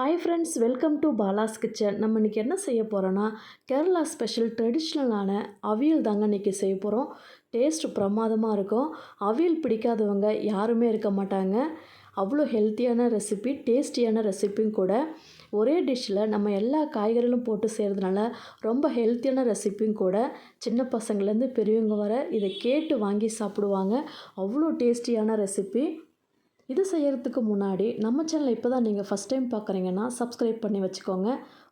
Hi friends welcome to Bala's kitchen நம்ம இன்றைக்கி என்ன செய்ய போகிறோன்னா கேரளா ஸ்பெஷல் ட்ரெடிஷ்னலான அவியல் தாங்க இன்றைக்கி செய்ய போகிறோம் டேஸ்ட் பிரமாதமாக இருக்கும். அவியல் பிடிக்காதவங்க யாருமே இருக்க மாட்டாங்க. அவ்வளோ ஹெல்த்தியான ரெசிபி டேஸ்டியான ரெசிப்பியும் கூட. ஒரே டிஷ்ஷில் நம்ம எல்லா காய்கறிகளும் போட்டு செய்கிறதுனால ரொம்ப ஹெல்த்தியான ரெசிப்பியும் கூட. சின்ன பசங்கள்லேருந்து பெரியவங்க வர இதை கேட்டு வாங்கி சாப்பிடுவாங்க. அவ்வளோ டேஸ்டியான ரெசிபி இது செய்கிறதுக்கு முன்னாடி நம்ம சேனலை இப்போ தான் நீங்கள் ஃபஸ்ட் டைம் பார்க்குறீங்கன்னா சப்ஸ்கிரைப் பண்ணி வச்சுக்கோங்க.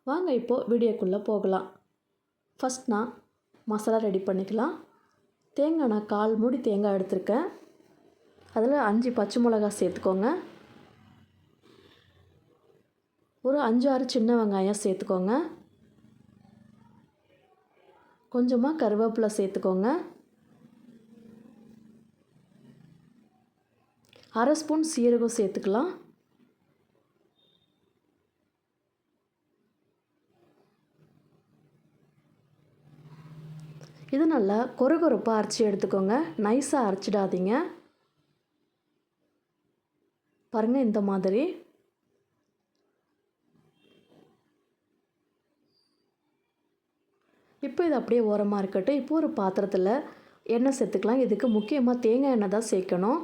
வாங்க இப்போது வீடியோக்குள்ளே போகலாம். ஃபஸ்ட் நான் மசாலா ரெடி பண்ணிக்கலாம். தேங்காய் நான் கால் மூடி தேங்காய் எடுத்திருக்கேன். அதில் அஞ்சு பச்சை மிளகா சேர்த்துக்கோங்க. ஒரு அஞ்சு ஆறு சின்ன வெங்காயம் சேர்த்துக்கோங்க. கொஞ்சமாக கருவேப்பிலை சேர்த்துக்கோங்க. அரை ஸ்பூன் சீரகம் சேர்த்துக்கலாம். இது நல்லா கொரகொரப்பாக அரைச்சி எடுத்துக்கோங்க. நைஸாக அரைச்சிடாதீங்க. பாருங்கள் இந்த மாதிரி. இப்போ இது அப்படியே ஓரமாக இருக்கட்டும். இப்போ ஒரு பாத்திரத்தில் எண்ணெய் சேர்த்துக்கலாம். இதுக்கு முக்கியமாக தேங்காய் எண்ணெய் தான் சேர்க்கணும்.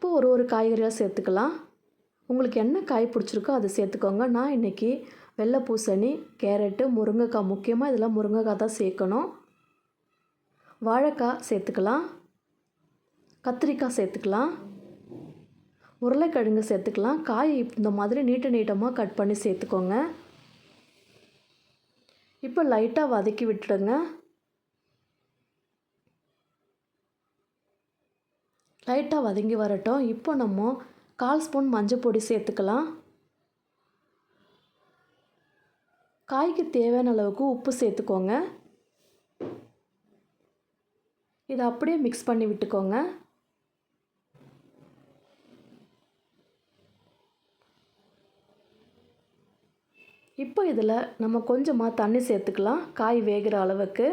இப்போ ஒரு ஒரு காய்கறியாக சேர்த்துக்கலாம். உங்களுக்கு என்ன காய் பிடிச்சிருக்கோ அதை சேர்த்துக்கோங்க. நான் இன்றைக்கி வெள்ளை பூசணி கேரட்டு முருங்கைக்காய் முக்கியமாக இதெல்லாம் முருங்கைக்காய் தான் சேர்க்கணும். வாழைக்காய் சேர்த்துக்கலாம். கத்திரிக்காய் சேர்த்துக்கலாம். உருளைக்கிழங்கு சேர்த்துக்கலாம். காய் இந்த மாதிரி நீட்ட நீட்டமாக கட் பண்ணி சேர்த்துக்கோங்க. இப்போ லைட்டாக வதக்கி விட்டுடுங்க. லைட்டாக வதங்கி வரட்டும். இப்போ நம்ம கால் ஸ்பூன் மஞ்சள் பொடி சேர்த்துக்கலாம். காய்க்கு தேவையான அளவுக்கு உப்பு சேர்த்துக்கோங்க. இதை அப்படியே மிக்ஸ் பண்ணி விட்டுக்கோங்க. இப்போ இதில் நம்ம கொஞ்சமாக தண்ணி சேர்த்துக்கலாம். காய் வேகிற அளவுக்கு.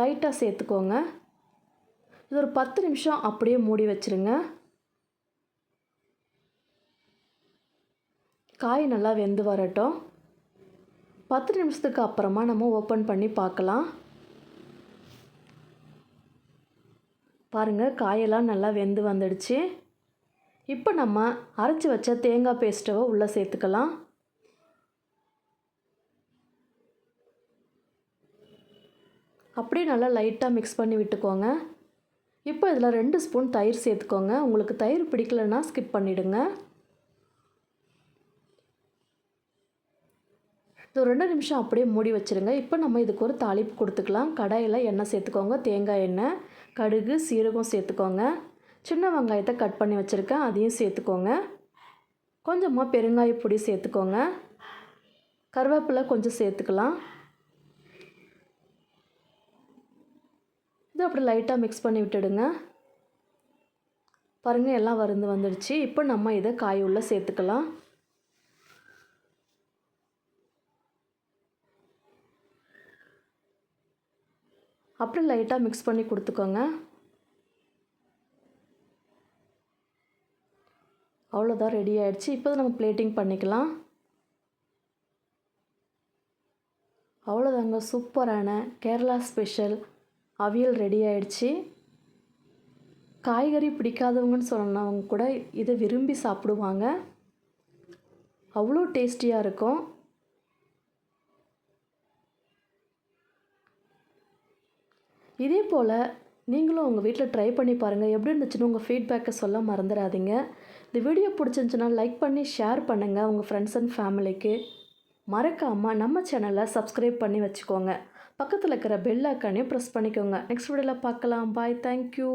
லைட்டாக சேர்த்துக்கோங்க. இது ஒரு பத்து நிமிஷம் அப்படியே மூடி வச்சுருங்க. காய் நல்லா வெந்து வரட்டும். பத்து நிமிஷத்துக்கு அப்புறமா நம்ம ஓப்பன் பண்ணி பார்க்கலாம். பாருங்கள் காயெல்லாம் நல்லா வெந்து வந்துடுச்சு. இப்போ நம்ம அரைச்சி வச்ச தேங்காய் பேஸ்ட்டை உள்ளே சேர்த்துக்கலாம். அப்படியே நல்லா லைட்டாக மிக்ஸ் பண்ணி விட்டுக்கோங்க. இப்போ இதில் ரெண்டு ஸ்பூன் தயிர் சேர்த்துக்கோங்க. உங்களுக்கு தயிர் பிடிக்கலன்னா ஸ்கிப் பண்ணிவிடுங்க இது ரெண்டு நிமிஷம் அப்படியே மூடி வச்சுருங்க. இப்போ நம்ம இதுக்கு ஒரு தாளிப்பு கொடுத்துக்கலாம். கடாயில் எண்ணெய் சேர்த்துக்கோங்க. தேங்காய் எண்ணெய் கடுகு சீரகம் சேர்த்துக்கோங்க. சின்ன வெங்காயத்தை கட் பண்ணி வச்சுருக்கேன். அதையும் சேர்த்துக்கோங்க. கொஞ்சமாக பெருங்காய பொடி சேர்த்துக்கோங்க. கருவேப்பிலை கொஞ்சம் சேர்த்துக்கலாம். இது அப்படி லைட்டாக மிக்ஸ் பண்ணி விட்டுடுங்க. பாருங்கள் எல்லாம் வருந்து வந்துடுச்சு. இப்போ நம்ம இதை காய் உள்ளே சேர்த்துக்கலாம். அப்படி லைட்டாக மிக்ஸ் பண்ணி கொடுத்துக்கோங்க. அவ்வளோதான் ரெடி ஆகிடுச்சு இப்போ நம்ம பிளேட்டிங் பண்ணிக்கலாம். அவ்வளோதாங்க சூப்பரான கேரளா ஸ்பெஷல் அவியல் ரெடி ஆயிடுச்சு. காய்கறி பிடிக்காதவங்கன்னு சொன்னவங்க கூட இதை விரும்பி சாப்பிடுவாங்க. அவ்வளோ டேஸ்டியாக இருக்கும். இதே போல் நீங்களும் உங்கள் வீட்டில் ட்ரை பண்ணி பாருங்கள் எப்படி இருந்துச்சுன்னு உங்கள் ஃபீட்பேக்கை சொல்ல மறந்துடாதீங்க. இந்த வீடியோ பிடிச்சிருந்துச்சுன்னா லைக் பண்ணி ஷேர் பண்ணுங்கள் உங்கள் ஃப்ரெண்ட்ஸ் அண்ட் ஃபேமிலிக்கு மறக்காமல் நம்ம சேனலை சப்ஸ்கிரைப் பண்ணி வச்சுக்கோங்க. பக்கத்தில் இருக்கிற பெல் ஐக்கானையும் ப்ரெஸ் பண்ணிக்கோங்க. நெக்ஸ்ட் வீடியோவில் பார்க்கலாம். Bye thank you